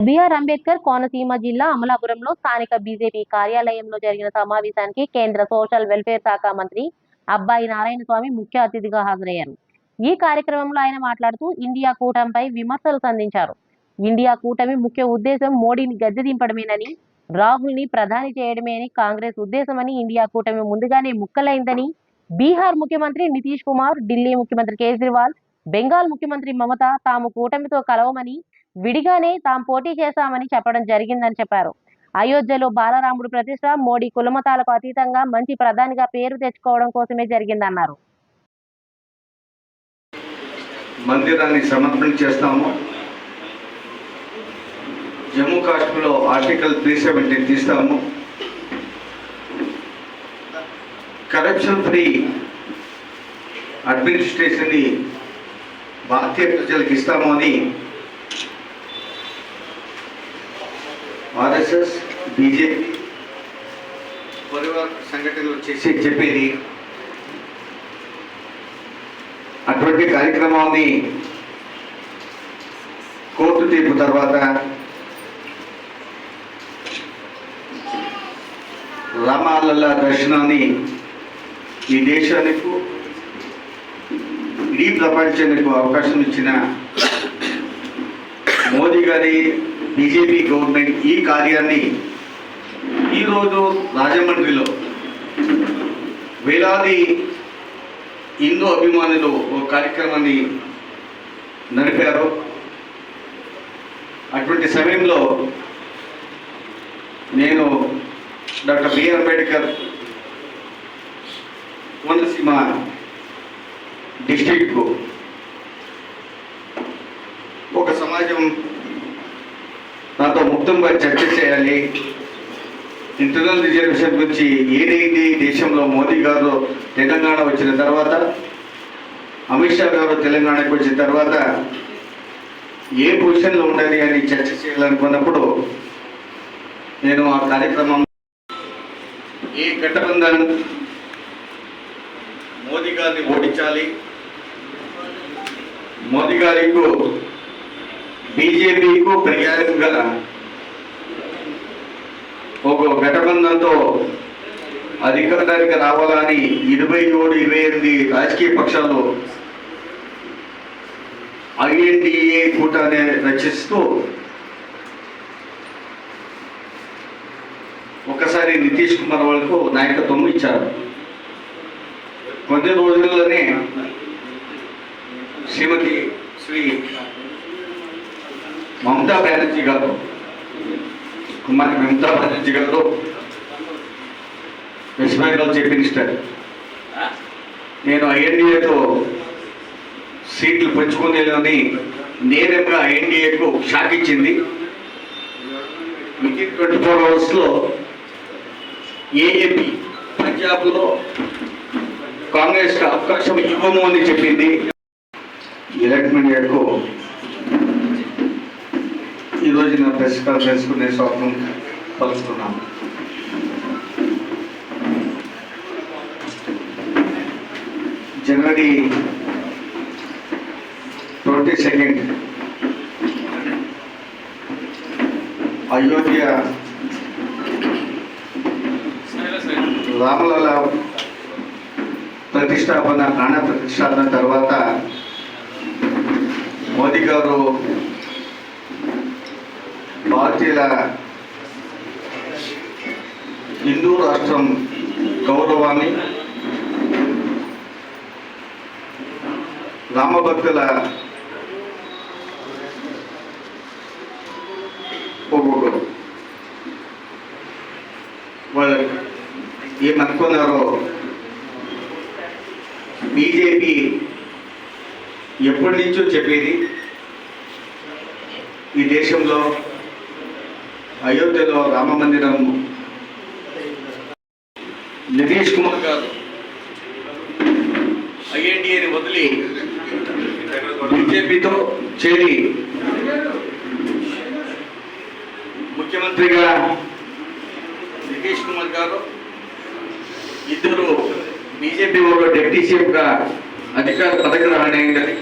BR Ambedkar Konaseema జిల్లా అమలాపురంలో స్థానిక బీజేపీ కార్యాలయంలో జరిగిన సమావేశానికి కేంద్ర సోషల్ వెల్ఫేర్ శాఖ మంత్రి అబ్బాయి నారాయణ స్వామి ముఖ్య అతిథిగా హాజరయ్యారు. ఈ కార్యక్రమంలో ఆయన మాట్లాడుతూ ఇండియా కూటమిపై విమర్శలు సంధించారు. ఇండియా కూటమి ముఖ్య ఉద్దేశం మోడీని గద్దెదింపడమేనని రాహుల్ని ప్రధాని చేయడమే అని కాంగ్రెస్ ఉద్దేశమని ఇండియా కూటమి ముందుగానే ముక్కలైందని బీహార్ ముఖ్యమంత్రి నితీష్ కుమార్ ఢిల్లీ ముఖ్యమంత్రి కేజ్రీవాల్ బెంగాల్ ముఖ్యమంత్రి మమత తాము కూటమితో కలవమని విడిగానే తాము పోటీ చేశామని చెప్పడం జరిగిందని చెప్పారు. అయోధ్యలో బాలరాముడు ప్రతిష్ట మోడీ కులమతాలకు అతీతంగా మంచి ప్రధానిగా పేరు తెచ్చుకోవడం కోసమే జరిగిందన్నారు. మందిరాన్ని సమర్పణ చేస్తాము. జమ్మూ కాశ్మీర్లో ఆర్టికల్ త్రీ సెవెంటీ తీస్తాము. కరప్షన్ ఫ్రీ అడ్మినిస్ట్రేషన్ని భారతీయ ప్రజలకు ఇస్తాము అని ఆర్ఎస్ఎస్ బీజేపీ పరివార సంఘటనలు చేసి చెప్పేది. అటువంటి కార్యక్రమాన్ని కోర్టు తీర్పు తర్వాత రామాలల్లా దర్శనాన్ని ఈ దేశానికి ఇడీ ప్రపంచానికి అవకాశం ఇచ్చిన మోదీ గారి బీజేపీ గవర్నమెంట్ ఈ కార్యాన్ని ఈరోజు రాజమండ్రిలో వేలాది హిందూ అభిమానులు ఒక కార్యక్రమాన్ని నడిపారు. అటువంటి సమయంలో నేను డాక్టర్ బిఆర్ అంబేద్కర్ కోనసీమ డిస్ట్రిక్ట్కు ఒక సమాజం నాతో చర్చ చేయాలి. ఇంటర్నల్ రిజర్వేషన్ గురించి ఏదైంది దేశంలో మోదీ గారు తెలంగాణ వచ్చిన తర్వాత అమిత్ షా గారు తెలంగాణకు వచ్చిన తర్వాత ఏ పొజిషన్లో ఉండాలి అని చర్చ చేయాలనుకున్నప్పుడు నేను ఆ కార్యక్రమం ఈ గఠబంధన్ మోదీ గారిని ఓడించాలి. మోదీ గారికి బీజేపీకు పర్యాయంగా ఒక గటబంధంతో అధికారానికి రావాలని ఇరవై ఏడు ఇరవై ఎనిమిది రాజకీయ పక్షాలు ఐఎన్డిఏ కూటాన్ని రచిస్తూ ఒకసారి నితీష్ కుమార్ వాళ్ళకు నాయకత్వం ఇచ్చారు. కొద్ది రోజుల్లోనే శ్రీమతి శ్రీ మమతా బెనర్జీ గారు కుమారి మమతా బెనర్జీ గారు వెస్ట్ బెంగాల్ చీఫ్ మినిస్టర్. నేను ఐఎన్డిఏతో సీట్లు పంచుకునేలోని నేరుగా ఐఎన్డిఏకు షాక్ ఇచ్చింది. వితిన్ ట్వంటీ ఫోర్ అవర్స్లో ఏఏపీ పంజాబ్లో కాంగ్రెస్కి అవకాశం ఇవ్వము అని చెప్పింది. ఎలక్ట్ మీడియాకు ఈరోజు నా ప్రెస్ కాన్ఫరెన్స్కు నేను స్వప్నం పలుస్తున్నాను January twenty second Ayodhya Ramlalla ప్రతిష్టాపన ప్రాణ ప్రతిష్టాపన తర్వాత మోదీ గారు భారతీయుల హిందూ రాష్ట్రం గౌరవాన్ని రామభక్తుల ఒక్కొక్కరు వాళ్ళు ఏమనుకున్నారో బీజేపీ ఎప్పటి నుంచో చెప్పేది ఈ దేశంలో అయోధ్యలో రామ మందిరం. నితీష్ కుమార్ గారు. ఐఎన్డిఏని వదిలి బీజేపీతో చేరి ముఖ్యమంత్రిగా నితీష్ కుమార్ గారు. ఇద్దరు బీజేపీ వాళ్ళు డిప్యూటీ చీఫ్గా అధికార పథకం అయింది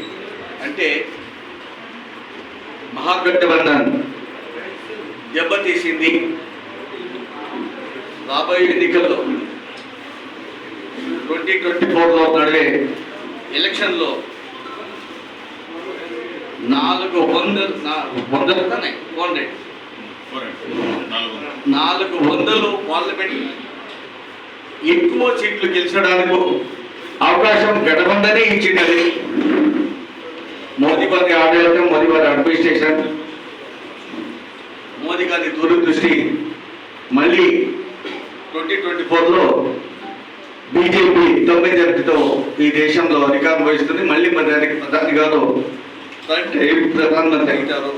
అంటే మహాగఠబంధన్. దెబ్బతీసింది. రాబోయే ఎన్నికల్లో ట్వంటీ ట్వంటీ ఫోర్లో నడివే ఎలక్షన్లో నాలుగు వందలు వందలు వందలు ఫోర్ హండ్రెడ్ నాలుగు వందలు పార్లమెంట్ ఎక్కువ సీట్లు గెలిచడానికి అవకాశం ఇచ్చింది అది. మోదీ వారి ఆడಳಿతం మోదీ వారి అడ్మినిస్ట్రేషన్ మోదీ గారి దూరదృష్టి మళ్ళీ ట్వంటీ ట్వంటీ ఫోర్లో బీజేపీ తొంభై ఎంపీతో ఈ దేశంలో అధికారం వహిస్తుంది. మళ్ళీ మరి దానికి ప్రధాని గారు ప్రధానమంత్రి అవుతారు?